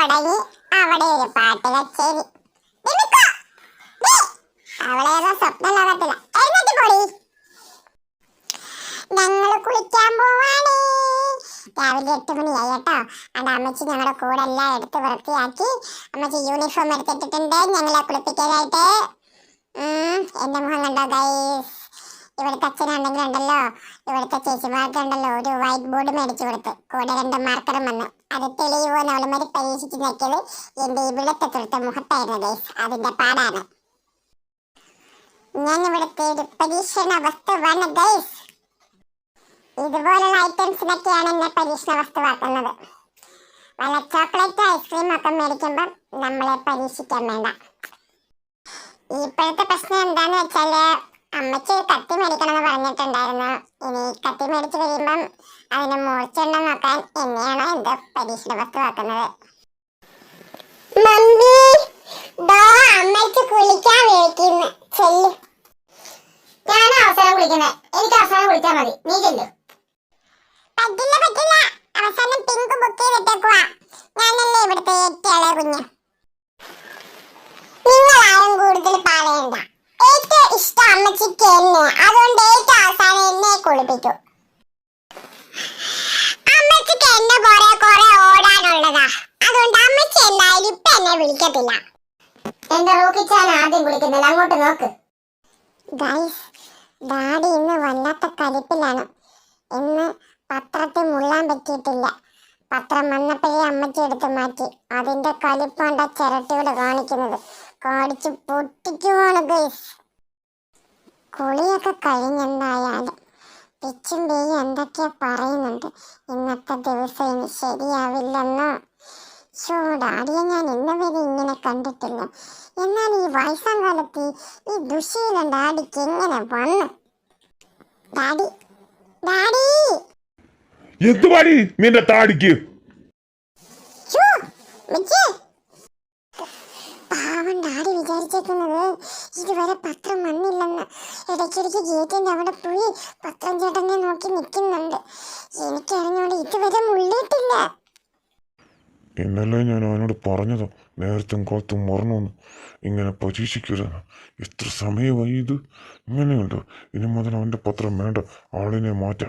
തുടങ്ങി. അവിടെ ഒരു പാട്ട് കച്ചേരി. അവളേതോ സ്വപ്ന ലോകത്തില. എഴുന്നേറ്റ് പോടി. ഞങ്ങൾ കുളിക്കാൻ പോവാണേ. രാവിലെ എട്ട് മണിയായി കേട്ടോ. അവിടെ അമ്മച്ചി ഞങ്ങളുടെ കൂടെ എല്ലാം എടുത്ത് വൃത്തിയാക്കി. അമ്മച്ചി യൂണിഫോം എടുത്തിട്ടുണ്ട് ഞങ്ങളെ കുളിപ്പിക്കാനായിട്ട്. എന്റെ മുഖം കണ്ടോ ഗൈസ് ഇവിടുത്തെ അച്ഛനാണെങ്കിലും ഉണ്ടല്ലോ ഇവിടുത്തെ ചേച്ചിമാർക്കുണ്ടല്ലോ. ഒരു വൈറ്റ് ബോർഡ് മേടിച്ചു കൊടുത്ത്. കൂടെ രണ്ട് മാർക്കറും വന്ന്. അത് തെളിയുമോന്ന് അവളുമാര് പരീക്ഷിച്ച് നോക്കിയത് എന്റെ ഇവിടുത്തെ തൊടുത്ത മുഖത്തായിരുന്നു ഗൈസ്. അതിന്റെ പാടാണ്. ഞാൻ ഇവിടുത്തെ ഒരു പരീക്ഷണ വസ്തുവാണ് ഗൈസ്. ഇതുപോലുള്ള ഐറ്റംസിനൊക്കെയാണ് എന്നെ പരീക്ഷണ വസ്തുവാക്കുന്നത്. വല്ല ചോക്ലേറ്റ് ഐസ്ക്രീം ഒക്കെ മേടിക്കുമ്പം നമ്മളെ പരീക്ഷിക്കാൻ വേണ്ട. ഇപ്പോഴത്തെ പ്രശ്നം എന്താന്ന് വെച്ചാൽ അമ്മച്ചി കത്തി മേടിക്കണം എന്ന് പറഞ്ഞിട്ടുണ്ടായിരുന്നു. ഇനി കത്തി മേടിച്ച് കഴിയുമ്പം അതിന് മൂർച്ചയുണ്ടോ നോക്കാൻ എന്നെയാണോ എന്തോ പരീക്ഷണ വസ്തുവാക്കുന്നത്? മമ്മി ദോ അമ്മയ്ക്ക് കുളിക്കാൻ ഞാൻ അവസാനം എനിക്ക് അവസാനം കുളിച്ചാൽ മതി. നീ പറ്റില്ല പറ്റില്ല. അവസാനം പിങ്ക് ഞാനല്ലേ ഇവിടുത്തെ ഏറ്റവും ഇളയ കുഞ്ഞ്? നിങ്ങളാരും കൂടുതൽ പറയണ്ട ഏറ്റവും ഇഷ്ടം അമ്മച്ചിക്ക് എന്നെ അതുകൊണ്ട് ഏറ്റവും അവസാനം എന്നെ കുളിപ്പിക്കൂ അമ്മച്ചിക്ക് എന്നെ പോലെ കുറെ ഓടാനുള്ളതാ അതുകൊണ്ട് അമ്മച്ചി എന്തായാലും ഇപ്പൊ എന്നെ വിളിക്കത്തില്ല. എന്റെ റോക്കിച്ചാൻ ആദ്യം വിളിക്കുന്നത് അങ്ങോട്ട് നോക്ക്. ഗൈസ് ഡാഡി ഇന്ന് വല്ലാത്ത കലിപ്പിലാണ് ഇന്ന് പത്രത്തിൽ മുള്ളാൻ പറ്റിയിട്ടില്ല. പത്രം വന്നപ്പോഴേ അമ്മച്ചി എടുത്ത് മാറ്റി. അതിന്റെ കലിപ്പാണ്ട ചിരട്ടിയോട് കാണിക്കുന്നത്. കാണിച്ച് പൊട്ടിക്കുവാണ് ഗൈസ്. കുളിയൊക്കെ കഴിഞ്ഞെന്തായാലും പിച്ചും പേയും എന്തൊക്കെയാ പറയുന്നുണ്ട്. ഇന്നത്തെ ദിവസം ഇനി ശരിയാവില്ലെന്നോ? ഡാഡിയെ ഞാൻ ഇന്ന് വരെ ഇങ്ങനെ കണ്ടിട്ടില്ല. എന്നാൽ ഈ വയസ്സാം കാലത്ത് ഈ ദുശീലം ഡാഡിക്ക് എങ്ങനെ വന്നു? Daddy daddy! എന്തുവാടി നിന്റെ താടിക്ക് പാവം ഡാഡി വിചാരിച്ചേക്കുന്നത് ഇതുവരെ പത്രം വന്നില്ലെന്ന്. ഇടയ്ക്കിടയ്ക്ക് ഗേറ്റിന്റെ അവിടെ പോയി പത്രം ചേട്ടനെ നോക്കി നിൽക്കുന്നുണ്ട്. എനിക്കറിഞ്ഞോണ്ട് ഇതുവരെ മുള്ളിയിട്ടില്ല. ഇന്നലെ ഞാൻ അവനോട് പറഞ്ഞത്? നേരത്തും കാലത്തും മറന്നോന്ന്. ഇങ്ങനെ പരീക്ഷിക്കരുതെന്ന് എത്ര സമയമായി ഇത്? ഇങ്ങനെയുണ്ട്? ഇനി മുതൽ അവന്റെ പത്രം വേണ്ട. ആളിനെ മാറ്റാം.